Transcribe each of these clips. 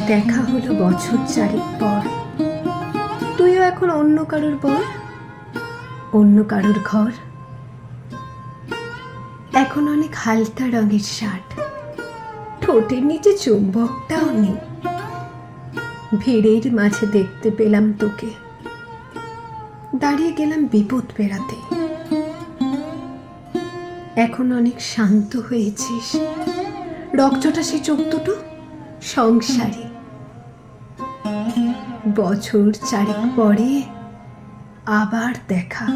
দেখা হলো বছর চারেক পর। তুইও এখন অন্য কারোর পর অন্য কারোর ঘর? এখন অনেক হালকা রঙের শার্ট। ঠোঁটের নিচে চুম্বকটাও নেই। ভিড়ের মাঝে দেখতে পেলাম তোকে। দাঁড়িয়ে গেলাম বিপদ পেরাতে এখন অনেক শান্ত হয়েছিস। রক্তটা সে চোখ দুটো সংসারে। বছর চারেক পরে আবার দেখা।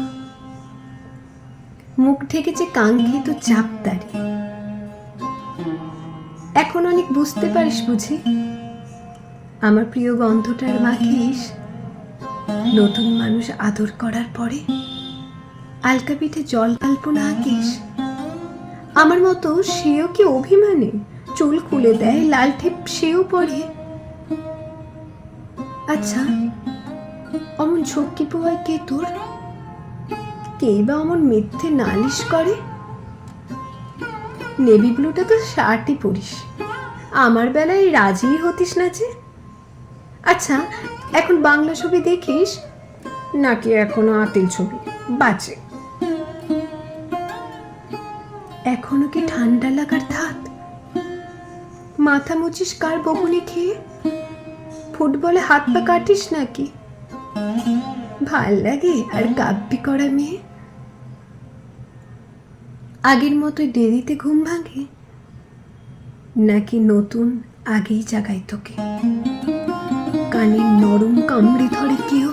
মুখ ঠেকেছে কাঙ্ক্ষিত চাপদারি এখন অনেক বুঝতে পারিস বুঝি? আমার প্রিয় গন্ধটার মাখিস। নতুন মানুষ আদর করার পরে আলকা পিঠে জল কল্পনা আঁকিস। আমার মতো সেও কি অভিমানে? চুল খুলে দেয়, লাল ঠেপ সেও পরে। আচ্ছা অমন ঝক্কি পোয়ায় কে তোর? কে বা অমন মিথ্যে নালিশ করে? নেভি ব্লুটা তো শার্টই পরিস। আমার বেলায় রাজিই হতিস না যে। আচ্ছা এখন বাংলা ছবি দেখিস? নাকি এখনও আতিল ছবি? বাজে। এখনও কি ঠান্ডা লাগার মাথা মুচিস কার বকুনি খেয়ে? ফুটবলে হাত পা কাটিস নাকি? ভালো লাগে আর কাব্যি করা মেয়ে। আগের মতোই দেরিতে ঘুম ভাঙে, নাকি নতুন আগেই জাগায় তোকে? কানের নরম কামড়ে ধরে কেউ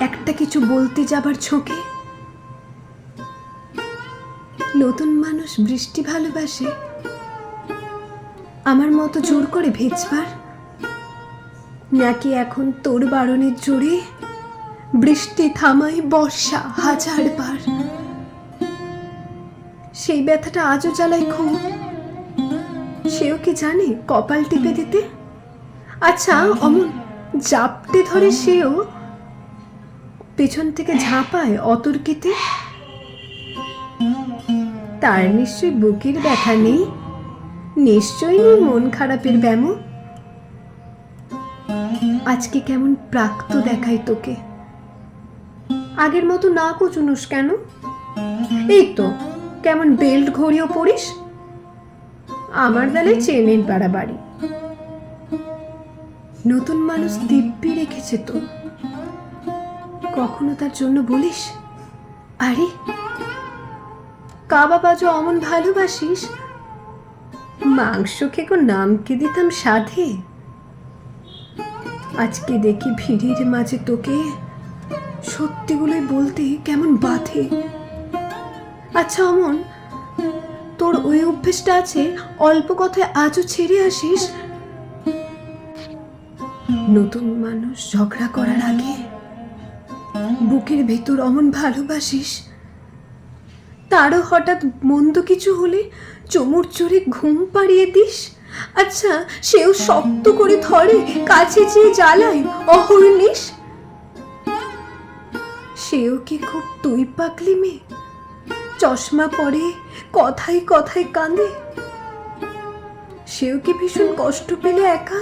একটা কিছু বলতে যাবার ঝোঁকে? নতুন মানুষ বৃষ্টি ভালোবাসে আমার মতো জোর করে ভেজবার? নাকি এখন তোর বারণের জোরে বৃষ্টি থামায় বর্ষা হাজার বার সেই ব্যথাটা আজও জ্বালাই খুব। সেও কি জানে কপাল টিপে দিতে? আচ্ছা অমন জাপটে ধরে সেও পেছন থেকে ঝাঁপায় অতর্কিতে? তার নিশ্চয়ই বুকের ব্যথা নেই? নিশ্চয়ই মন খারাপের ব্যামো। আজকে কেমন প্রাক্ত দেখায় তোকে। আগের মতো না কচুনুস কেন? এই তো, কেমন বেল্ট ঘড়িও পরিস? আমার বেলায় চেনের বাড়াবাড়ি নতুন মানুষ দিব্যি রেখেছে তো। কখনো তার জন্য বলিস? আরে কাবা বাজো অমন ভালোবাসিস? মাংস খেকো নামকে দিতাম সাধে? আজকে দেখি ভিড়ের মাঝে তোকে সত্যিগুলোই বলতে কেমন বাধে। আচ্ছা অমন, তোর ওই অভ্যেসটা আছে, অল্প কথায় আজও ছেড়ে আসিস? নতুন মানুষ ঝগড়া করার আগে বুকের ভেতর অমন ভালোবাসিস? তারও হঠাৎ মন্দ কিছু হলে চমুর চড়ে ঘুম পাড়িয়ে দিস? আচ্ছা সেও শক্ত করে ধরে কাছে যেয়ে জ্বালায় অহর্নিশ সেও কি খুব তুই পাকলি মেয়ে? চশমা পরে কথায় কথায় কাঁদে। সেও কি ভীষণ কষ্ট পেলে একা?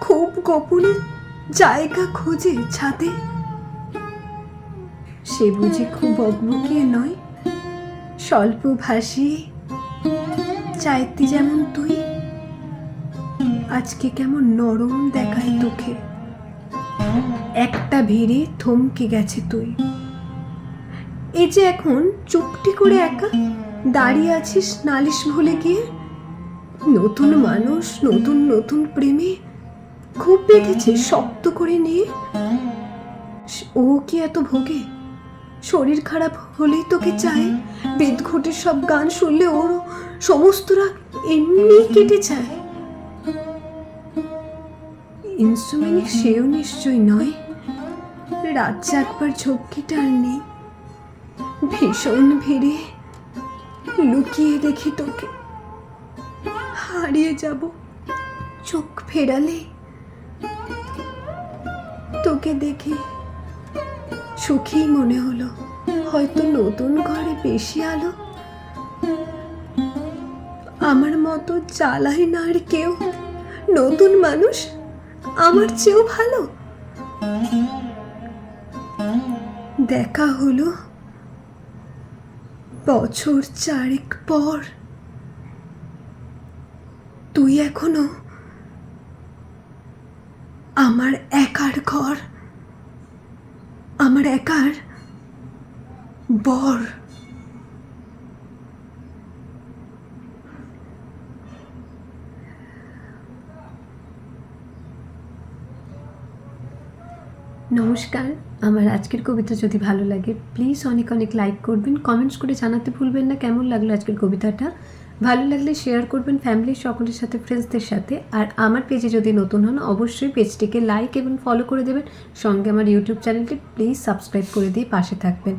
খুব গোপনে জায়গা খোঁজে ছাদে। সে বুঝি খুব বকবকিয়ে নয়? স্বল্প ভাসি চাইতি যেমন তুই, আজকে কেমন নরম দেখায় তোকে। একটা ভিড়ে থমকে গেছে তুই। এই যে এখন চুপটি করে একা দাঁড়িয়ে আছিস নালিশ ভুলে গিয়ে? নতুন মানুষ, নতুন নতুন প্রেমে খুব বেঁধেছে শক্ত করে নিয়ে। ও কি এত ভোগে? শরীর খারাপ হলেই তোকে চায়? বেদঘটের সব গান শুনলে ওরও সমস্ত রাগ এমনি কেটে যায়। ইনস্ট্রুমেন্ট সেও নিশ্চয় নয়। রাত জাগবার ঝক্কিটা আর নেই ভীষণ ভিড়ে লুকিয়ে দেখি তোকে। হারিয়ে যাব চোখ ফেরালে। তোকে দেখে সুখী মনে হলো। হয়তো নতুন ঘরে বেশি আলো। আমার মতো জ্বালায় না আর কেউ। নতুন মানুষ আমার চেয়েও ভালো। দেখা হলো বছর চারেক পর। তুই এখনও আমার একার ঘর। আমার একার বর। নমস্কার, আমার আজকের কবিতা যদি ভালো লাগে প্লিজ অনেক অনেক লাইক করবেন কমেন্টস করে জানাতে ভুলবেন না, কেমন লাগল আজকের কবিতাটা? ভালো লাগলে শেয়ার করবেন ফ্যামিলির সকলের সাথে ফ্রেন্ডসদের সাথে। আর আমার পেজে যদি নতুন হন, অবশ্যই পেজটিকে লাইক এবং ফলো করে দেবেন। সঙ্গে আমার ইউটিউব চ্যানেলটি প্লিজ সাবস্ক্রাইব করে দিয়ে পাশে থাকবেন।